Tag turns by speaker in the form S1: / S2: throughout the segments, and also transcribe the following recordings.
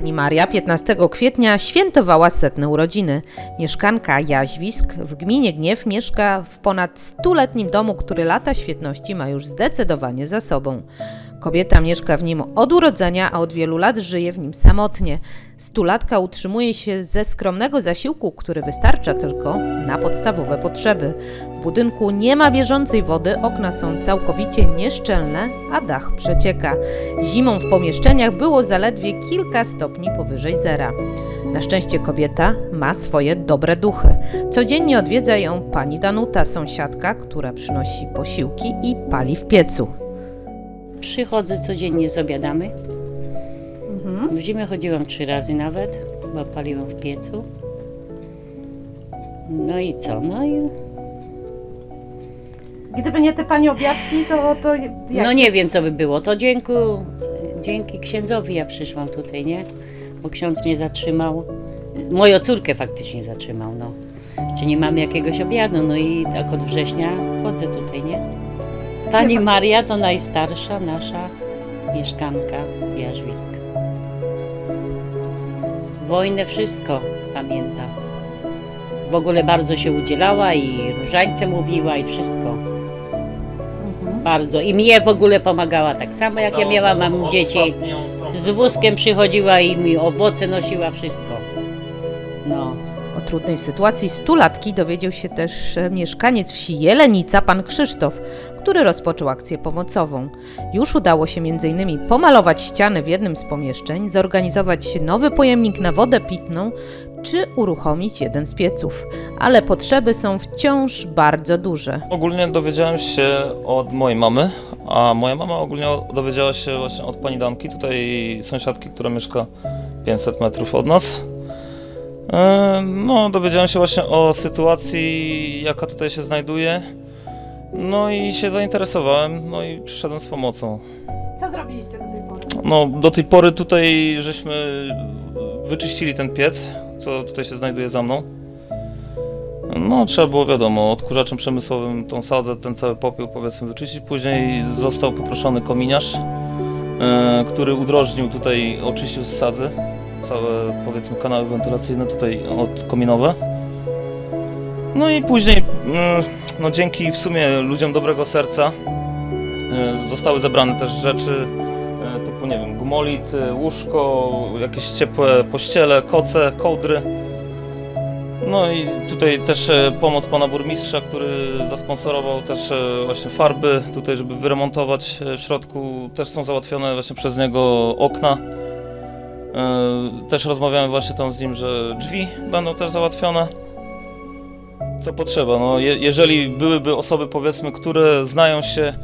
S1: Pani Maria 15 kwietnia świętowała setne urodziny. Mieszkanka Jaźwisk w gminie Gniew mieszka w ponad stuletnim domu, który lata świetności ma już zdecydowanie za sobą. Kobieta mieszka w nim od urodzenia, a od wielu lat żyje w nim samotnie. Stulatka utrzymuje się ze skromnego zasiłku, który wystarcza tylko na podstawowe potrzeby. W budynku nie ma bieżącej wody, okna są całkowicie nieszczelne, a dach przecieka. Zimą w pomieszczeniach było zaledwie kilka stopni powyżej zera. Na szczęście kobieta ma swoje dobre duchy. Codziennie odwiedza ją pani Danuta, sąsiadka, która przynosi posiłki i pali w piecu.
S2: Przychodzę codziennie, zobiadamy. W zimę chodziłam trzy razy nawet, bo paliłam w piecu. No i co? No i
S1: Gdyby nie te pani obiadki, to, to jak?
S2: no nie wiem, co by było. To dzięki, dzięki księdzowi ja przyszłam tutaj, nie? Bo ksiądz mnie zatrzymał. Moją córkę faktycznie zatrzymał, no. Czy nie mamy jakiegoś obiadu? No i tak od września chodzę tutaj, nie? Pani Maria to najstarsza nasza mieszkanka Jarzwisk. Wojnę wszystko pamięta. W ogóle bardzo się udzielała i różańce mówiła i wszystko. Bardzo. I mnie w ogóle pomagała tak samo jak ja miałam, mam dzieci. Z wózkiem przychodziła i mi owoce nosiła, wszystko. No.
S1: Trudnej sytuacji stulatki dowiedział się też mieszkaniec wsi Jelenica, pan Krzysztof, który rozpoczął akcję pomocową. Już udało się m.in. pomalować ściany w jednym z pomieszczeń, zorganizować nowy pojemnik na wodę pitną, czy uruchomić jeden z pieców. Ale potrzeby są wciąż bardzo duże.
S3: Ogólnie dowiedziałem się od mojej mamy, a moja mama ogólnie dowiedziała się właśnie od pani Danki, tutaj sąsiadki, która mieszka 500 metrów od nas. E, No, dowiedziałem się właśnie o sytuacji, jaka tutaj się znajduje. No i się zainteresowałem, no i przyszedłem z pomocą.
S1: Co zrobiliście do tej pory?
S3: No, do tej pory tutaj żeśmy wyczyścili ten piec, co tutaj się znajduje za mną. No, trzeba było wiadomo, odkurzaczem przemysłowym tą sadzę, ten cały popiół powiedzmy wyczyścić. Później został poproszony kominiarz, e, który udrożnił tutaj, oczyścił z sadzy całe powiedzmy kanały wentylacyjne tutaj od kominowe. No i później, mm, no dzięki w sumie ludziom dobrego serca, e, zostały zebrane też rzeczy e, typu, nie wiem, gumolit, e, łóżko, jakieś ciepłe pościele, koce, kołdry. No i tutaj też pomoc pana burmistrza, który zasponsorował też właśnie farby tutaj, żeby wyremontować w środku. Też są załatwione właśnie przez niego okna. E, Też rozmawiamy właśnie tam z nim, że drzwi będą też załatwione. Co potrzeba, no je, jeżeli byłyby osoby powiedzmy, które znają się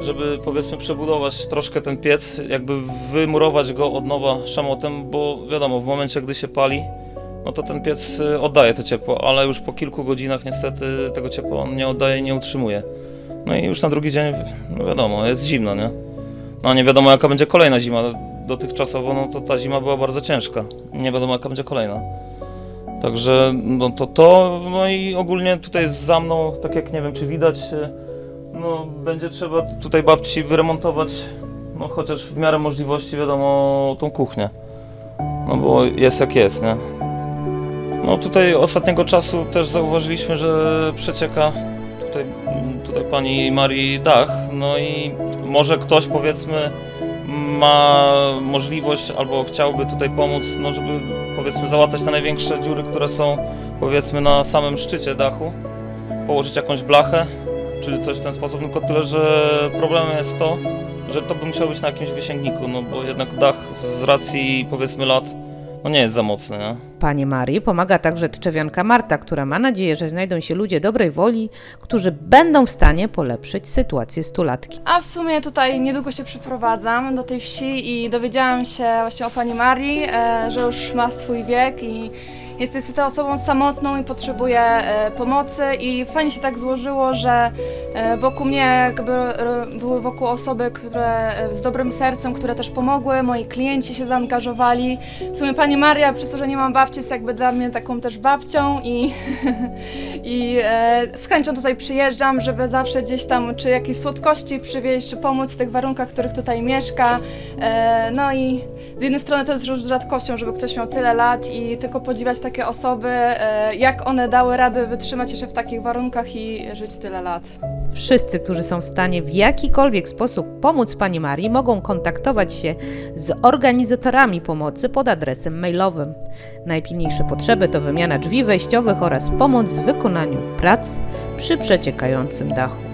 S3: żeby powiedzmy przebudować troszkę ten piec, jakby wymurować go od nowa szamotem, bo wiadomo, w momencie gdy się pali, no to ten piec y, oddaje to ciepło, ale już po kilku godzinach niestety tego ciepła on nie oddaje, nie utrzymuje. No i już na drugi dzień, no wiadomo, jest zimno, nie? No nie wiadomo jaka będzie kolejna zima. Dotychczasowo no to ta zima była bardzo ciężka. Nie wiadomo jaka będzie kolejna. Także no to to, no i ogólnie tutaj za mną, tak jak nie wiem czy widać, y, no, będzie trzeba tutaj babci wyremontować, no chociaż w miarę możliwości, wiadomo, tą kuchnię. No bo jest jak jest, nie? No tutaj ostatniego czasu też zauważyliśmy, że przecieka tutaj, tutaj pani Marii dach, no i może ktoś powiedzmy ma możliwość albo chciałby tutaj pomóc, no żeby powiedzmy załatać te największe dziury, które są powiedzmy na samym szczycie dachu, położyć jakąś blachę, czy coś w ten sposób, tylko tyle, że problemem jest to, że to by musiało być na jakimś wysięgniku, no bo jednak dach z racji powiedzmy lat, no nie jest za mocny, nie?
S1: Panie Marii pomaga także Tczewianka Marta, która ma nadzieję, że znajdą się ludzie dobrej woli, którzy będą w stanie polepszyć sytuację stulatki.
S4: A w sumie tutaj niedługo się przeprowadzam do tej wsi i dowiedziałam się właśnie o pani Marii, e, że już ma swój wiek i jest niestety osobą samotną i potrzebuje e, pomocy i fajnie się tak złożyło, że e, wokół mnie jakby były wokół osoby, które z dobrym sercem, które też pomogły, moi klienci się zaangażowali. W sumie pani Maria, przez to, że nie mam babci, babcia jest jakby dla mnie taką też babcią i, i e, z chęcią tutaj przyjeżdżam, żeby zawsze gdzieś tam czy jakieś słodkości przywieźć, czy pomóc w tych warunkach, w których tutaj mieszka. E, no i z jednej strony to jest już rzadkością, żeby ktoś miał tyle lat i tylko podziwiać takie osoby, e, jak one dały radę wytrzymać jeszcze w takich warunkach i żyć tyle lat.
S1: Wszyscy, którzy są w stanie w jakikolwiek sposób pomóc Pani Marii, mogą kontaktować się z organizatorami pomocy pod adresem mailowym. Najpilniejsze potrzeby to wymiana drzwi wejściowych oraz pomoc w wykonaniu prac przy przeciekającym dachu.